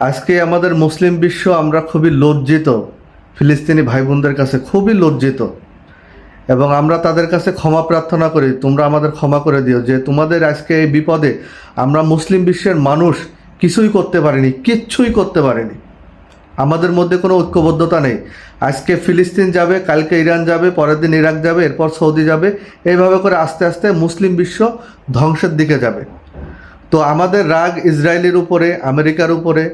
আজকে আমাদের মুসলিম বিশ্ব আমরা খুবই লজ্জিত, ফিলিস্তিনি ভাই বোনদের কাছে খুবই লজ্জিত। এবং আমরা তাদের কাছে ক্ষমা প্রার্থনা করি, তোমরা আমাদের ক্ষমা করে দিও যে তোমাদের আজকে এই বিপদে আমরা মুসলিম বিশ্বের মানুষ কিছুই করতে পারিনি, কিচ্ছুই করতে পারিনি। আমাদের মধ্যে কোনো ঐক্যবদ্ধতা নেই। আজকে ফিলিস্তিন যাবে, কালকে ইরান যাবে, পরের দিন ইরাক যাবে, এরপর সৌদি যাবে, এইভাবে করে আস্তে আস্তে মুসলিম বিশ্ব ধ্বংসের দিকে যাবে। তো আমাদের রাগ ইসরায়েলের উপরে, আমেরিকার উপরে,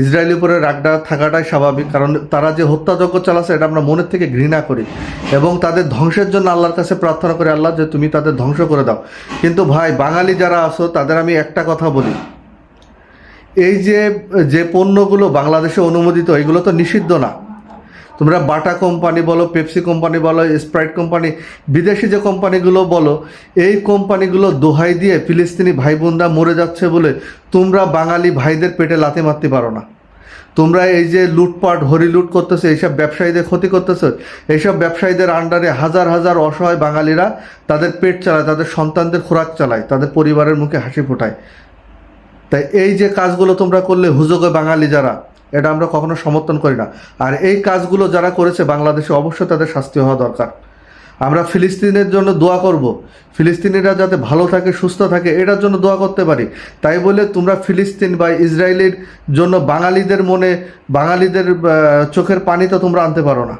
ইসরায়েলের উপরে রাগটা থাকাটাই স্বাভাবিক, কারণ তারা যে হত্যাযজ্ঞ চালাচ্ছে এটা আমরা মনের থেকে ঘৃণা করি এবং তাদের ধ্বংসের জন্য আল্লাহর কাছে প্রার্থনা করি, আল্লাহ যে তুমি তাদের ধ্বংস করে দাও। কিন্তু ভাই, বাঙালি যারা আছো, তাদের আমি একটা কথা বলি। এই যে যে পণ্যগুলো বাংলাদেশে অনুমোদিত, এগুলো তো নিষিদ্ধ না। তোমরা বাটা কোম্পানি বলো, পেপসি কোম্পানি বলো, স্প্রাইট কোম্পানি, বিদেশি যে কোম্পানিগুলো বলো, এই কোম্পানিগুলো দোহাই দিয়ে ফিলিস্তিনি ভাই বোনরা মরে যাচ্ছে বলে তোমরা বাঙালি ভাইদের পেটে লাথি মারতে পারো না। তোমরা এই যে লুটপাট হরিলুট করতেছো, এইসব ব্যবসায়ীদের ক্ষতি করতেছো, এইসব ব্যবসায়ীদের আন্ডারে হাজার হাজার অসহায় বাঙালিরা তাদের পেট চালায়, তাদের সন্তানদের খোরাক চালায়, তাদের পরিবারের মুখে হাসি ফোটায়। তাই এই যে কাজগুলো তোমরা করলে, হুজুগে বাঙালি যারা এটা আমরা কখনো সমর্থন করি না। আর এই কাজগুলো যারা করেছে বাংলাদেশে অবশ্যই তাদের শাস্তি হওয়া দরকার। আমরা ফিলিস্তিনের জন্য দোয়া করব। ফিলিস্তিনিরা যাতে ভালো থাকে, সুস্থ থাকে, এটার জন্য দোয়া করতে পারি। তাই বলে তোমরা ফিলিস্তিন বা ইসরায়েলের জন্য বাঙালিদের মনে, বাঙালিদের চোখের পানি তো তোমরা আনতে পারো না।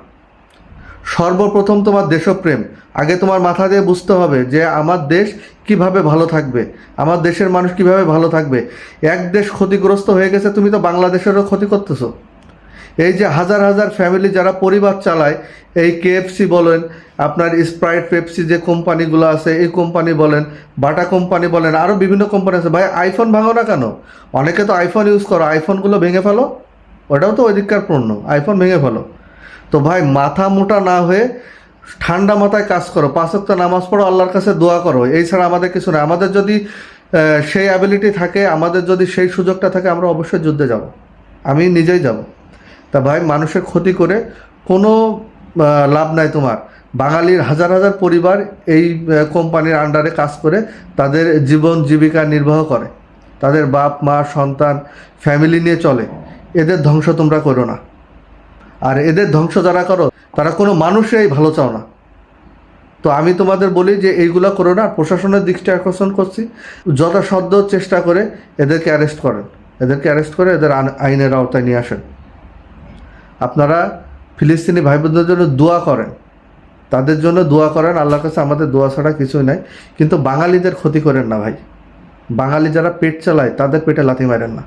সর্বপ্রথম তোমার দেশপ্রেম। আগে তোমার মাথা দিয়ে বুঝতে হবে যে আমার দেশ কীভাবে ভালো থাকবে, আমার দেশের মানুষ কীভাবে ভালো থাকবে। এক দেশ ক্ষতিগ্রস্ত হয়ে গেছে, তুমি তো বাংলাদেশেরও ক্ষতি করতেছো। এই যে হাজার হাজার ফ্যামিলি যারা পরিবার চালায়, এই কেএফসি বলেন, আপনার স্প্রাইট পেপসি যে কোম্পানিগুলো আছে, এই কোম্পানি বলেন, বাটা কোম্পানি বলেন আরও বিভিন্ন কোম্পানি আছে। ভাই আইফোন ভাঙো না কেন? অনেকে তো আইফোন ইউজ করো আইফোনগুলো ভেঙে ফেলো, ওটাও তো ওইদিককার পণ্য আইফোন ভেঙে ফেলো। তো ভাই, মাথা মোটা না হয়ে ঠান্ডা মাথায় কাজ করো। পাঁচক্ত নামাজ পড়ো, আল্লাহর কাছে দোয়া করো। এই ছাড়া আমাদের কিছু না। আমাদের যদি সেই অ্যাবিলিটি থাকে, আমাদের যদি সেই সুযোগটা থাকে, আমরা অবশ্যই যুদ্ধে যাব। আমি নিজেই যাব। তা ভাই, মানুষের ক্ষতি করে কোনো লাভ নাই তোমার। বাঙালির হাজার হাজার পরিবার এই কোম্পানির আন্ডারে কাজ করে, তাদের জীবন জীবিকা নির্বাহ করে। তাদের বাপ, মা, সন্তান ফ্যামিলি নিয়ে চলে। এদের ধ্বংস তোমরা করো না। আর এদের ধ্বংস যারা করো, তারা কোনো মানুষই ভালো চাও না। তো আমি তোমাদের বলি যে এইগুলো করো না, প্রশাসনের দিকটা আকর্ষণ করছি। যথাসাধ্য চেষ্টা করে এদেরকে অ্যারেস্ট করেন। এদেরকে অ্যারেস্ট করে এদের আইনের আওতায় নিয়ে আসেন। আপনারা ফিলিস্তিনি ভাই বোনদের জন্য দোয়া করেন। তাদের জন্য দোয়া করেন, আল্লাহর কাছে আমাদের দোয়া ছাড়া কিছুই নাই। কিন্তু বাঙালিদের ক্ষতি করেন না ভাই। বাঙালি যারা পেট চালায়, তাদের পেটে লাথি মারেন না।